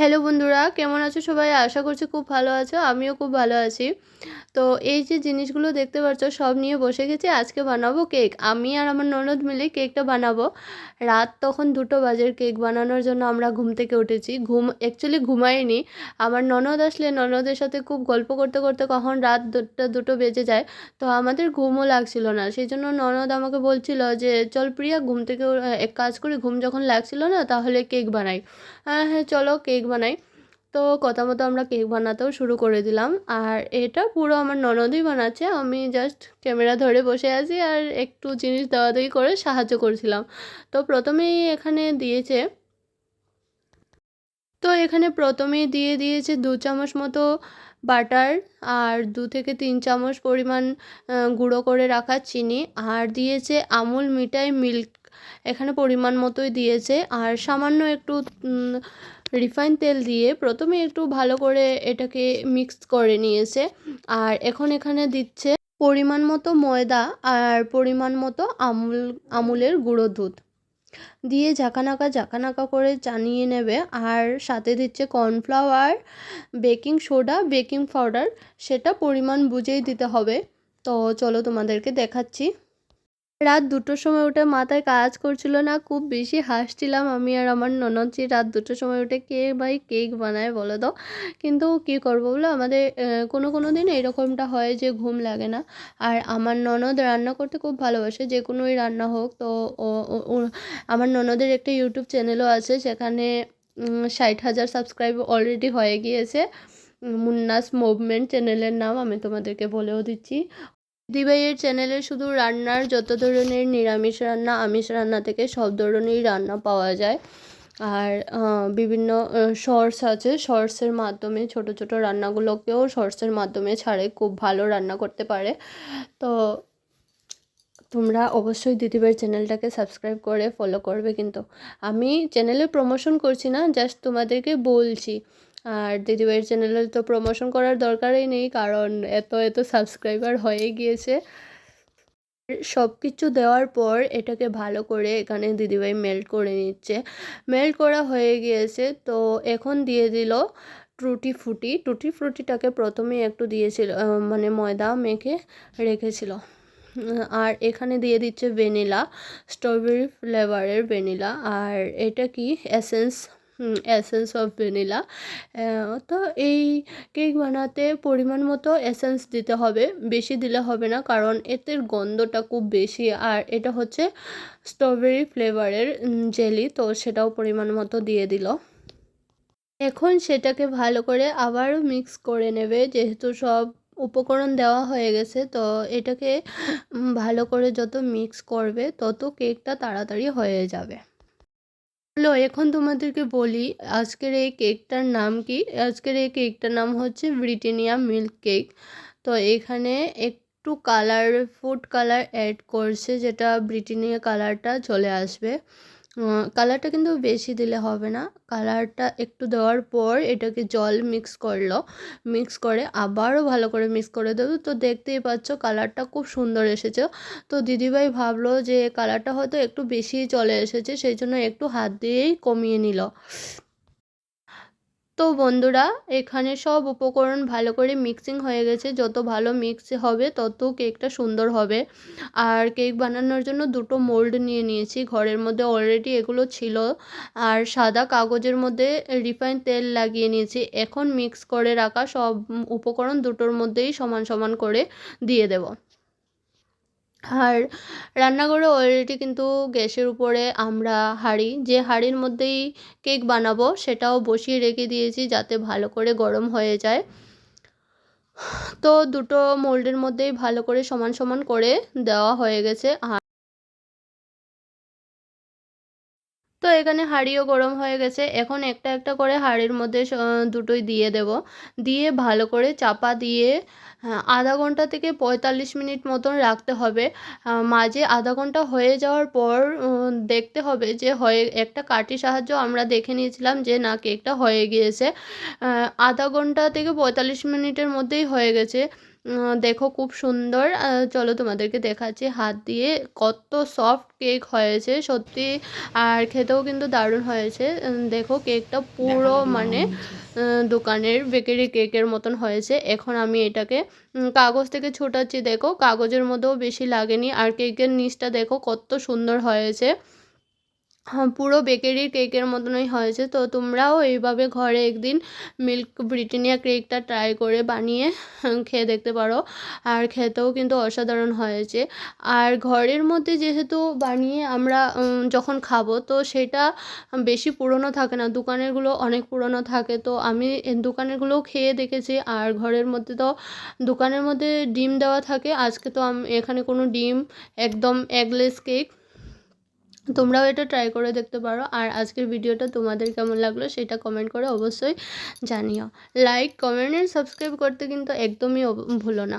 Hello বন্ধুরা, কেমন আছো সবাই? আশা করছি খুব ভালো আছো, আমিও খুব ভালো আছি। তো এই যে জিনিসগুলো দেখতে পাচ্ছ, সব নিয়ে বসে গেছি, আজকে বানাবো কেক। আমি আর আমার ননদ মিলে কেকটা বানাবো। রাত তখন দুটো বাজের কেক বানানোর জন্য আমরা ঘুম থেকে উঠেছি। ঘুম অ্যাকচুয়ালি ঘুমাইনি। আমার ননদ আসলে ননদের সাথে খুব গল্প করতে করতে কখন রাত দুটো দুটো বেজে যায়, তো আমাদের ঘুমও লাগছিল না। সেই জন্য ননদ আমাকে বলছিল যে, চল প্রিয়া, ঘুম থেকে, এক কাজ করি, ঘুম যখন লাগছিল না, তাহলে কেক বানাই। হ্যাঁ হ্যাঁ চলো, কেক বানাই। তো কথা মতো আমরা কেক বানাতেও শুরু করে দিলাম। আর এটা পুরো আমার ননদই বানাচ্ছে। আমি জাস্ট ক্যামেরা ধরে বসে আছি আর একটু জিনিস দেওয়াদেওয়ি করে সাহায্য করছিলাম। তো প্রথমেই এখানে দিয়েছে তো এখানে প্রথমেই দিয়ে দিয়েছে দু চামচ মতো বাটার আর দু থেকে তিন চামচ পরিমাণ গুঁড়ো করে রাখা চিনি। আর দিয়েছে আমুল মিঠাই মিল্ক এখানে পরিমাণ মতোই দিয়েছে। আর সামান্য একটু রিফাইন তেল দিয়ে প্রথমে একটু ভালো করে এটাকে মিক্স করে নিয়েছে। আর এখন এখানে দিচ্ছে পরিমাণ মতো ময়দা আর পরিমাণ মতো আমুল, আমুলের গুঁড়ো দুধ। দিয়ে ঝাঁকানাকা ঝাঁকানাকা করে চানিয়ে নেবে। আর সাথে দিচ্ছে cornflour baking soda baking powder সেটা পরিমাণ বুঝেই দিতে হবে। তো চলো তোমাদেরকে দেখাচ্ছি। রাত দুটোর সময় উঠে মাথায় কাজ করছিল না, খুব বেশি হাসছিলাম আমি আর আমার ননদজি। রাত দুটোর সময় উঠে কে ভাই কেক বানায় বলো তো? কিন্তু কী করব বলো? আমাদের কোনো কোনো দিন এরকমটা হয় যে ঘুম লাগে না। আর আমার ননদ রান্না করতে খুব ভালোবাসে, যে কোনোই রান্না হোক। তো আমার ননদের একটা ইউটিউব চ্যানেলও আছে, সেখানে ষাট হাজার সাবস্ক্রাইব অলরেডি হয়ে গিয়েছে। মুন্নাস মুভমেন্ট চ্যানেলের নাম আমি তোমাদেরকে বলেও দিচ্ছি। দিদিভাইয়ের চ্যানেলে শুধু রান্নার যত ধরনের নিরামিষ রান্না, আমিষ রান্না থেকে সব ধরনেরই রান্না পাওয়া যায়। আর বিভিন্ন শর্টস আছে। শর্টসের মাধ্যমে ছোট ছোট রান্নাগুলোকেও শর্টসের মাধ্যমে ছাড়ে, খুব ভালো রান্না করতে পারে। তো তোমরা অবশ্যই দিদিভাইয়ের চ্যানেলটাকে সাবস্ক্রাইব করে ফলো করবে কিন্তু। আমি চ্যানেলে প্রমোশন করছি না জাস্ট তোমাদেরকে বলছি। আর দিদিভাইয়ের চ্যানেলে তো প্রমোশন করার দরকারই নেই, কারণ এত এত সাবস্ক্রাইবার হয়ে গিয়েছে। সব কিছু দেওয়ার পর এটাকে ভালো করে এখানে দিদিভাই মেল্ট করে নিচ্ছে। মেল্ট করা হয়ে গিয়েছে, তো এখন দিয়ে দিল টুটি ফুটি। টুটি ফ্রুটিটাকে প্রথমে একটু দিয়েছিল মানে ময়দা মেখে রেখেছিল। আর এখানে দিয়ে দিচ্ছে ভ্যানিলা স্ট্রবেরি ফ্লেভারের ভ্যানিলা। আর এটা কি? এসেন্স এসেন্স অফ ভ্যানিলা তো এই কেক বানাতে পরিমাণ মতো এসেন্স দিতে হবে, বেশি দিলে হবে না, কারণ এতে গন্ধটা খুব বেশি। আর এটা হচ্ছে স্ট্রবেরি ফ্লেভারের জেলি তো সেটাও পরিমাণ মতো দিয়ে দিল। এখন সেটাকে ভালো করে আবারও মিক্স করে নেবে, যেহেতু সব উপকরণ দেওয়া হয়ে গেছে, তো এটাকে ভালো করে যত মিক্স করবে, তত কেকটা তাড়াতাড়ি হয়ে যাবে। হলো, এখন তোমাদেরকে বলি, আজকের এই কেকটার নাম কি? আজকের এই কেকটার নাম হচ্ছে ব্রিটেনিয়া মিল্ক কেক। তো এখানে একটু কালার ফুড কালার অ্যাড করছে, যেটা ব্রিটেনিয়া কালারটা চলে আসবে। কালারটা কিন্তু বেশি দিলে হবে না। কালারটা একটু দেওয়ার পর এটাকে জল মিক্স করল। মিক্স করে আবারও ভালো করে মিক্স করে দেবো। তো দেখতেই পাচ্ছ কালারটা খুব সুন্দর এসেছে। তো দিদিভাই ভাবলো যে কালারটা হয়তো একটু বেশি চলে এসেছে, সেই জন্য একটু হাত দিয়েই কমিয়ে নিল। তো বন্ধুরা, এখানে সব উপকরণ ভালো করে মিক্সিং হয়ে গেছে। যত ভালো মিক্স হবে, তত কেকটা সুন্দর হবে। আর কেক বানানোর জন্য দুটো মোল্ড নিয়ে নিয়েছি। ঘরের মধ্যে অলরেডি এগুলো ছিল। আর সাদা কাগজের মধ্যে রিফাইন তেল লাগিয়ে নিয়েছি। এখন মিক্স করে রাখা সব উপকরণ দুটোর মধ্যেই সমান সমান করে দিয়ে দেব। আর রান্নাঘরে অলরেডি কিন্তু গ্যাসের উপরে আমরা হাঁড়ি, যে হাঁড়ির মধ্যেই কেক বানাবো সেটাও বসিয়ে রেখে দিয়েছি যাতে ভালো করে গরম হয়ে যায়। তো দুটো মোল্ডের মধ্যেই ভালো করে সমান সমান করে দেওয়া হয়ে গেছে। আর তো এখানে হাঁড়িও গরম হয়ে গেছে। এখন একটা একটা করে হাঁড়ির মধ্যে দুটোই দিয়ে দেব। দিয়ে ভালো করে চাপা দিয়ে হ্যাঁ, আধা ঘণ্টা থেকে পঁয়তাল্লিশ মিনিট মতন রাখতে হবে। মাঝে আধা ঘণ্টা হয়ে যাওয়ার পর দেখতে হবে যে হয়ে একটা কাঠির সাহায্য আমরা দেখে নিয়েছিলাম যে না কেকটা হয়ে গিয়েছে। আধা ঘণ্টা থেকে পঁয়তাল্লিশ মিনিটের মধ্যেই হয়ে গেছে। দেখো খুব সুন্দর। চলো তোমাদেরকে দেখাচ্ছি হাত দিয়ে কত সফট কেক হয়েছে সত্যি। আর খেতেও কিন্তু দারুণ হয়েছে। দেখো কেকটা পুরো মানে দোকানের বেকারি কেকের মতন হয়েছে। এখন আমি এটাকে কাগজ থেকে ছোটাচ্ছি। দেখো কাগজের মধ্যেও বেশি লাগেনি। আর কেকের নিচটা দেখো কত সুন্দর হয়েছে। হ্যাঁ পুরো বেকারির কেকের মতনই হয়েছে। তো তোমরাও এইভাবে ঘরে একদিন মিল্ক ব্রিটানিয়া কেকটা ট্রাই করে বানিয়ে খেয়ে দেখতে পারো। আর খেতেও কিন্তু অসাধারণ হয়েছে। আর ঘরের মধ্যে যেহেতু বানিয়ে আমরা যখন খাব, তো সেটা বেশি পুরনো থাকে না। দোকানেরগুলো অনেক পুরনো থাকে। তো আমি দোকানেরগুলোও খেয়ে দেখেছি। আর ঘরের মধ্যে তো দোকানের মধ্যে ডিম দেওয়া থাকে। আজকে তো আমি, এখানে কোনো ডিম, একদম এগলেস কেক তোমরাও এটা ট্রাই করে দেখতে পারো। আর আজকের ভিডিওটা তোমাদের কেমন লাগল সেটা কমেন্ট করে অবশ্যই জানিও। লাইক কমেন্ট অ্যান্ড সাবস্ক্রাইব করতে কিন্তু একদমই ভুলো না।